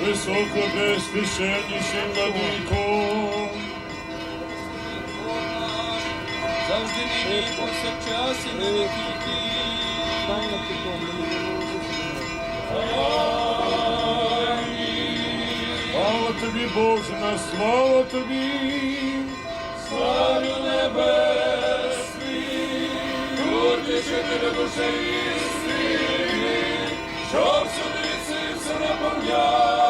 високопресвященнішим владиком, Завжди нині повсякчас і на віки віків. слава тобі, Боже наш, слава тобі, Царю небесний, утішителю душі істини, що всюди цим все наповняєш,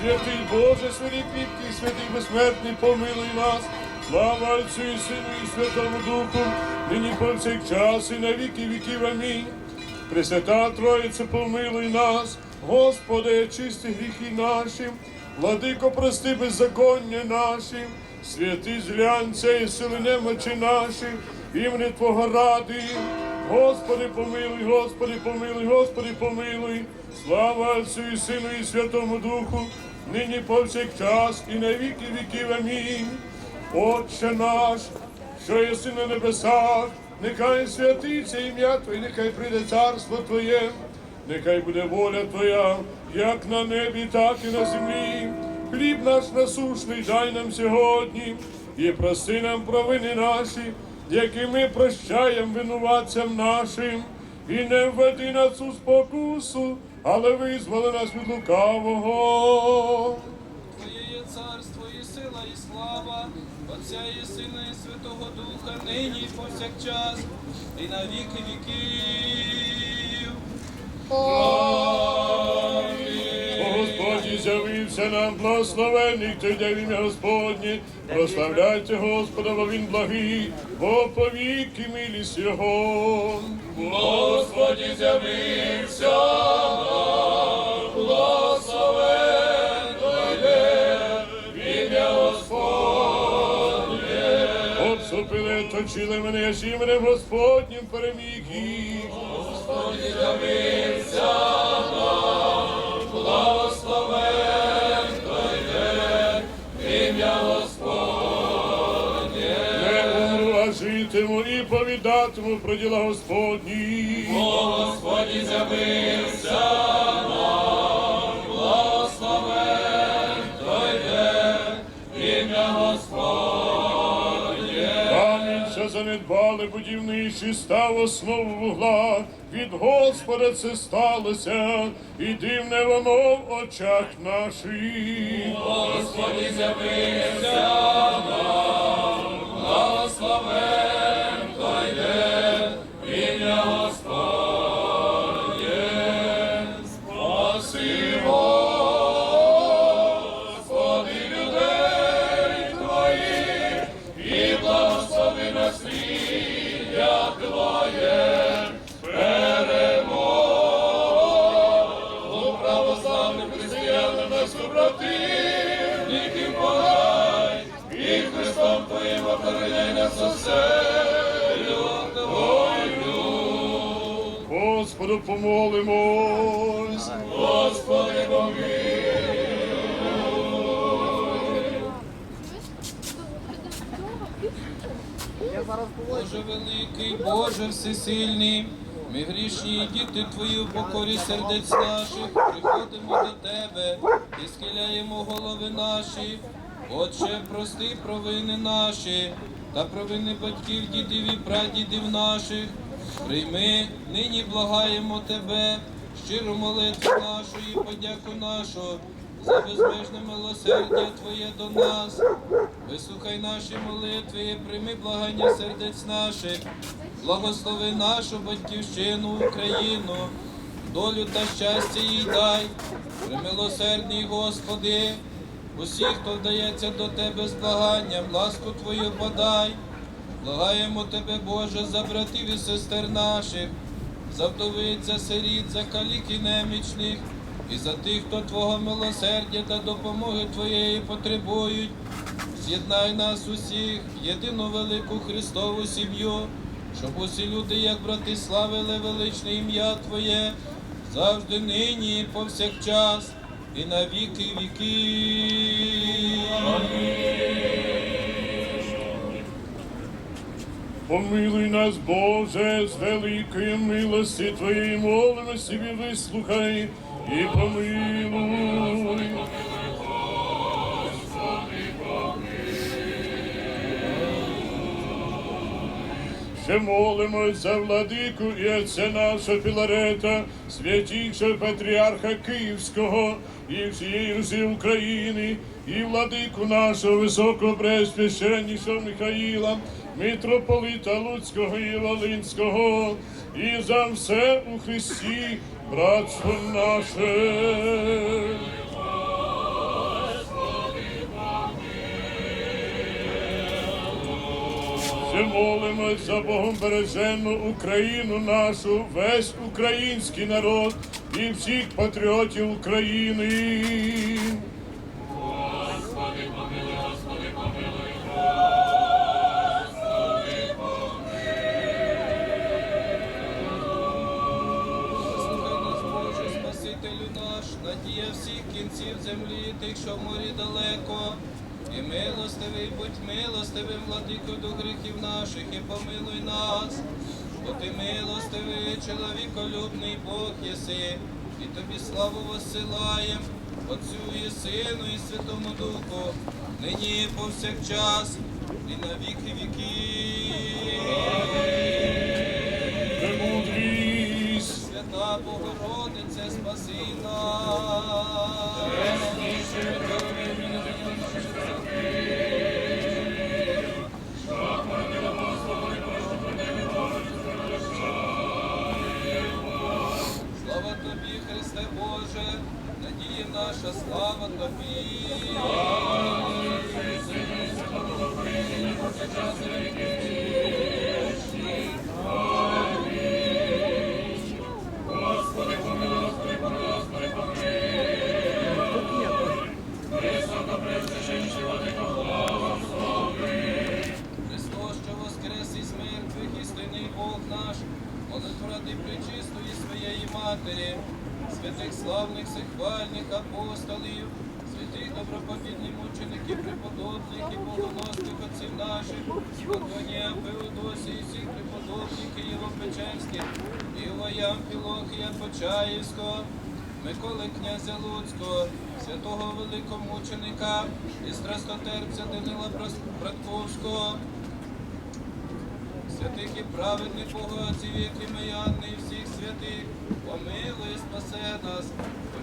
святий Боже, святий святий безсмертний, помилуй нас. Слава Отцю і Сину і Святому Духу, нині повсякчас і на віки віків. Амінь. Пресвята Троїце, помилуй нас, Господи, очисти гріхи наші, владико, прости беззаконня наші, святи зглянця і сили немочі наші, імені Твого ради. Господи, помилуй, Господи, помилуй, Господи, помилуй, слава Отцю і Сину і Святому Духу, нині повсякчас і на віки віків. Амінь. Отче наш, що єси на небесах, нехай святиться ім'я Твоє, нехай прийде царство Твоє, нехай буде воля Твоя, як на небі, так і на землі. Хліб наш насушний дай нам сьогодні, і прости нам провини наші, які ми прощаємо винуватцям нашим, і не введи нас у спокусу, але визволи нас від лукавого. Твоє є царство і сила, і слава, Отця і Сина, і Святого Духа, нині і повсякчас, і на віки віків. Господь нам, благословений ти йде в ім'я Господнє, прославляйте Господа, бо він благий, бо повіки милість Його. Господі з'явився благословен ім'я Господнє. Обступили, точили мене, я ж іменем Господнім переміг їх. Господі з'явився благословен повідатиму про діла Господні. Господі з'явився нам, благословен Твоє ім'я Господнє. Що занедбали будівничі, став основу вугла. Від Господа це сталося, і дивне воно в очах наших. Господі з'явився нам, благословен Господу помолимось. Господи, помилуй. Боже великий, Боже всесильний, ми грішні діти Твої в покорі сердець наших, приходимо до Тебе і схиляємо голови наші. Отче, прости провини наші та провини батьків, дідів і прадідів наших. Прийми, нині благаємо Тебе, щиру молитву нашу і подяку нашу за безмежне милосердя Твоє до нас. Вислухай наші молитви і прийми благання сердець наших, благослови нашу батьківщину, Україну, долю та щастя їй дай, примилосердний Господи, усіх, хто вдається до Тебе з благанням, ласку Твою подай. Благаємо Тебе, Боже, за братів і сестер наших, за вдовиць, за сиріт, за калік і немічних, і за тих, хто Твого милосердя та допомоги Твоєї потребують. З'єднай нас усіх єдину велику Христову сім'ю, щоб усі люди, як брати, славили величне ім'я Твоє, завжди нині і повсякчас, і на віки віків. Помилуй нас, Боже, з великої милості Твоєї молимо собі вислухай і помилуй. Ще молимось за владику і отця нашого Філарета, святішого патріарха Київського і всієї Руси України, і владику нашого високого пресвященнішого Михаїла, митрополита Луцького і Волинського, і за все у Христі, братство наше. Молимось за Богом бережену Україну нашу, весь український народ і всіх патріотів України. Що в морі далеко. І милостивий, будь милостивим, владико до гріхів наших, і помилуй нас, бо ти милостивий, чоловіколюбний Бог єси, і тобі славу воссилаєм, Отцю і Сину, і Святому Духу, нині повсякчас, і на віки. Премудрість. Свята Богородице, спаси. Слава тобі, Христе Боже, надія наша, слава тобі. Сихвальних апостолів, святих добропобідних мучеників, преподобних і богоносних отців наших, Антонія, Феодосії, всіх преподобних Києво-Печерських, Івая, Амфілохія, Почаївського, Миколи князя Луцького, святого великомученика і страстотерпця Данила Братковського, святих і праведних богатців, які і всіх святих, помилуй, спасе нас, бо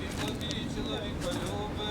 він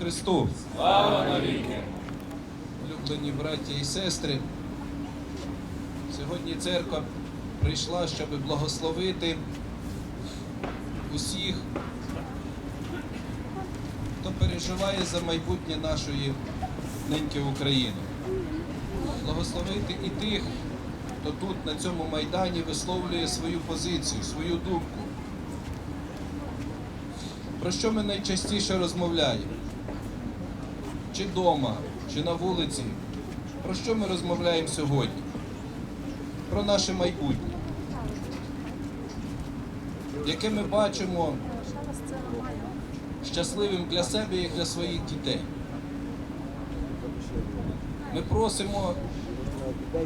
Христу! Слава навіки! Улюблені браття і сестри, сьогодні церква прийшла, щоб благословити усіх, хто переживає за майбутнє нашої неньки України. Благословити і тих, хто тут, на цьому майдані, висловлює свою позицію, свою думку. Про що ми найчастіше розмовляємо? Чи вдома, чи на вулиці. Про що ми розмовляємо сьогодні? Про наше майбутнє, яке ми бачимо щасливим для себе і для своїх дітей. Ми просимо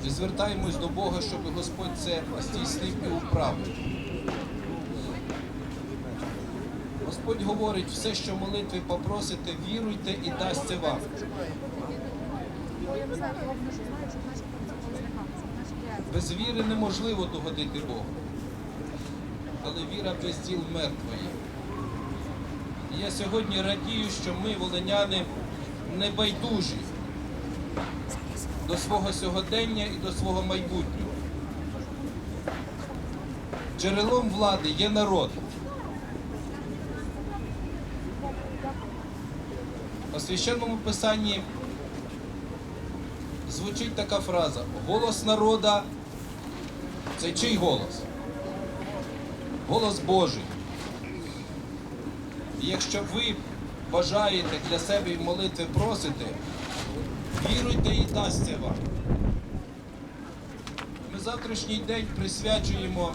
і звертаємось до Бога, щоб Господь це здійснив і управив. Господь говорить, все, що молитві попросите, віруйте і дасться вам. Без віри неможливо догодити Богу. Але віра без діл мертвої. Я сьогодні радію, що ми, волиняни, не байдужі до свого сьогодення і до свого майбутнього. Джерелом влади є народ. У священному писанні звучить така фраза: голос народа це чий голос? Голос Божий. І якщо ви бажаєте для себе і в молитві просите, віруйте і дасться вам. Ми завтрашній день присвячуємо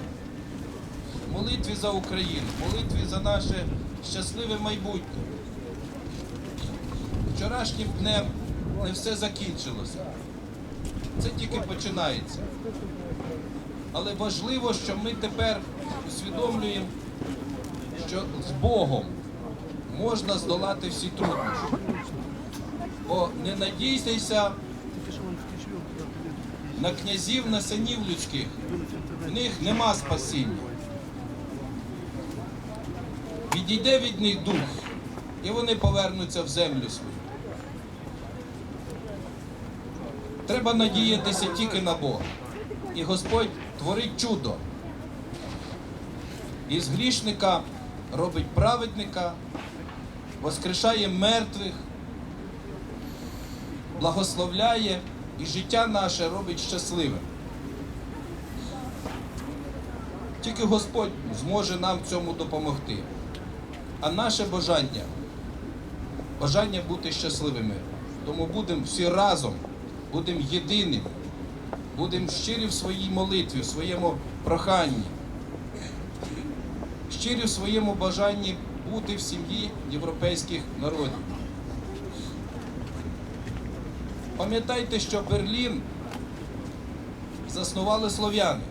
молитві за Україну, молитві за наше щасливе майбутнє. Вчорашнім днем не все закінчилося. Це тільки починається. Але важливо, що ми тепер усвідомлюємо, що з Богом можна здолати всі труднощі. Бо не надійтеся на князів, на синів людських. В них нема спасіння. Відійде від них дух, і вони повернуться в землю свою. Треба надіятися тільки на Бога. І Господь творить чудо. Із грішника робить праведника, воскрешає мертвих, благословляє і життя наше робить щасливим. Тільки Господь зможе нам в цьому допомогти. А наше бажання бажання бути щасливими. Тому будемо всі разом, будемо єдиними, будемо щирі в своїй молитві, в своєму проханні, щирі в своєму бажанні бути в сім'ї європейських народів. Пам'ятайте, що Берлін заснували слов'яни.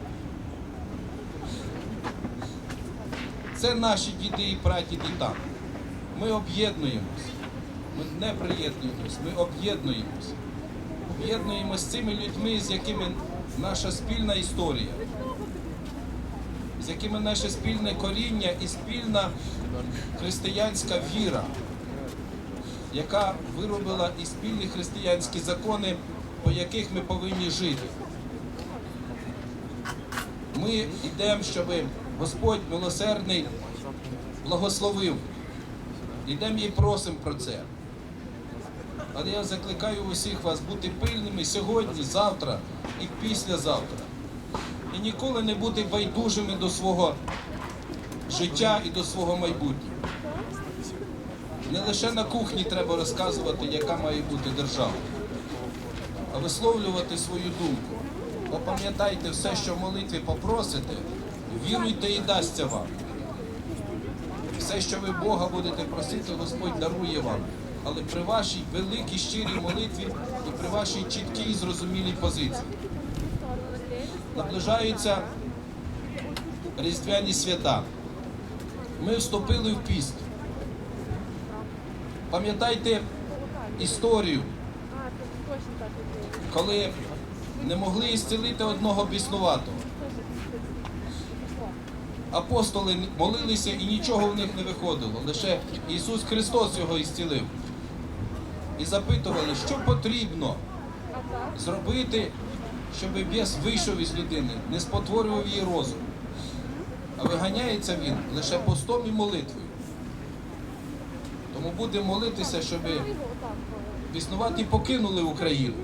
Це наші діди і прадіди там. Ми об'єднуємось. Ми не приєднуємось, ми об'єднуємось. Об'єднуємось з цими людьми, з якими наша спільна історія, з якими наше спільне коріння і спільна християнська віра, яка виробила і спільні християнські закони, по яких ми повинні жити. Ми йдемо, щоб Господь милосердний благословив. Йдемо і просимо про це. Але я закликаю усіх вас бути пильними сьогодні, завтра і післязавтра. І ніколи не бути байдужими до свого життя і до свого майбутнього. Не лише на кухні треба розказувати, яка має бути держава, а висловлювати свою думку. Бо пам'ятайте, все, що в молитві попросите, віруйте і дасться вам. Все, що ви Бога будете просити, Господь дарує вам. Але при вашій великій щирій молитві і при вашій чіткій зрозумілій позиції. Наближаються різдвяні свята. Ми вступили в піст. Пам'ятайте історію, коли не могли ісцілити одного біснуватого. Апостоли молилися і нічого в них не виходило. Лише Ісус Христос його ісцілив. і запитували, що потрібно зробити, щоб біс вийшов із людини, не спотворював її розум. А виганяється він лише постом і молитвою. Тому будемо молитися, щоб біснуваті покинули Україну.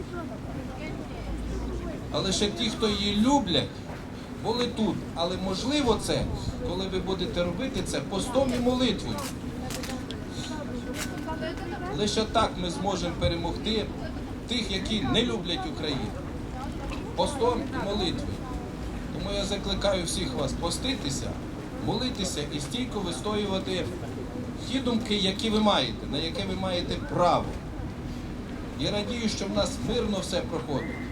А лише ті, хто її люблять, були тут. Але можливо це, коли ви будете робити це постом і молитвою. Лише так ми зможемо перемогти тих, які не люблять Україну. Постом і молитвою. Тому я закликаю всіх вас поститися, молитися і стійко вистоювати ті думки, які ви маєте, на яке ви маєте право. Я радію, що в нас мирно все проходить.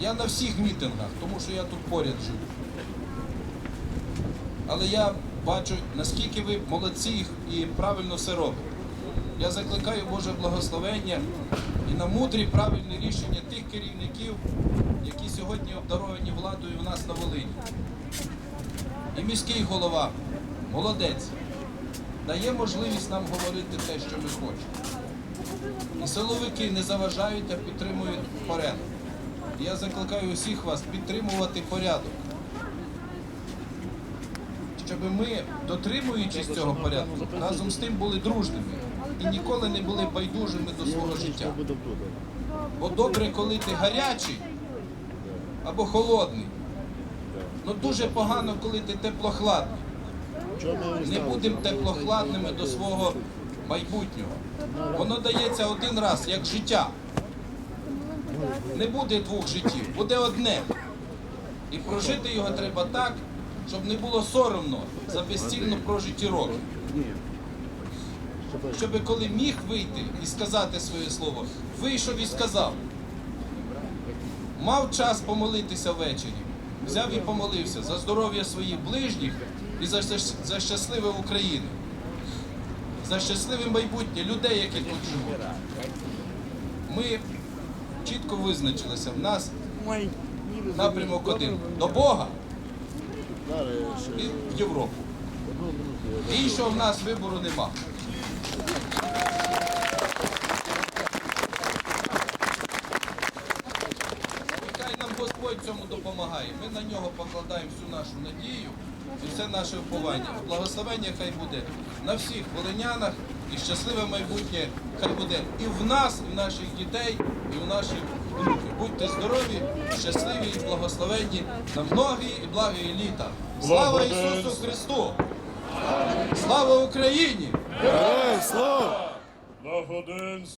Я на всіх мітингах, тому що я тут поряд живу. Але я бачу, наскільки ви молодці і правильно все робите. Я закликаю Боже благословення і на мудрі правильні рішення тих керівників, які сьогодні обдаровані владою в нас на Волині. І міський голова, молодець, дає можливість нам говорити те, що ми хочемо. І силовики не заважають, а підтримують порядок. Я закликаю усіх вас підтримувати порядок. Щоб ми, дотримуючись цього порядку, разом з тим були дружними і ніколи не були байдужими до свого життя. Бо добре, коли ти гарячий або холодний. Ну дуже погано, коли ти теплохладний. Не будемо теплохладними до свого майбутнього. Воно дається один раз, як життя. Не буде двох життів, буде одне. І прожити його треба так, щоб не було соромно за безцільно прожиті роки. Щоб коли міг вийти і сказати своє слово, вийшов і сказав. Мав час помолитися ввечері, взяв і помолився за здоров'я своїх ближніх і за, за щасливе України, за щасливе майбутнє людей, які тут живуть. Ми чітко визначилися в нас напрямок один до Бога і в Європу. Іншого в нас вибору нема. І хай нам Господь цьому допомагає. Ми на нього покладаємо всю нашу надію і все наше вповання. Благословення хай буде на всіх волинянах і щасливе майбутнє хай буде і в нас, і в наших дітей, і в наші внуків. Будьте здорові, щасливі і благословенні на многі і благі літа. Слава Ісусу Христу! Слава Україні! Благоденствие.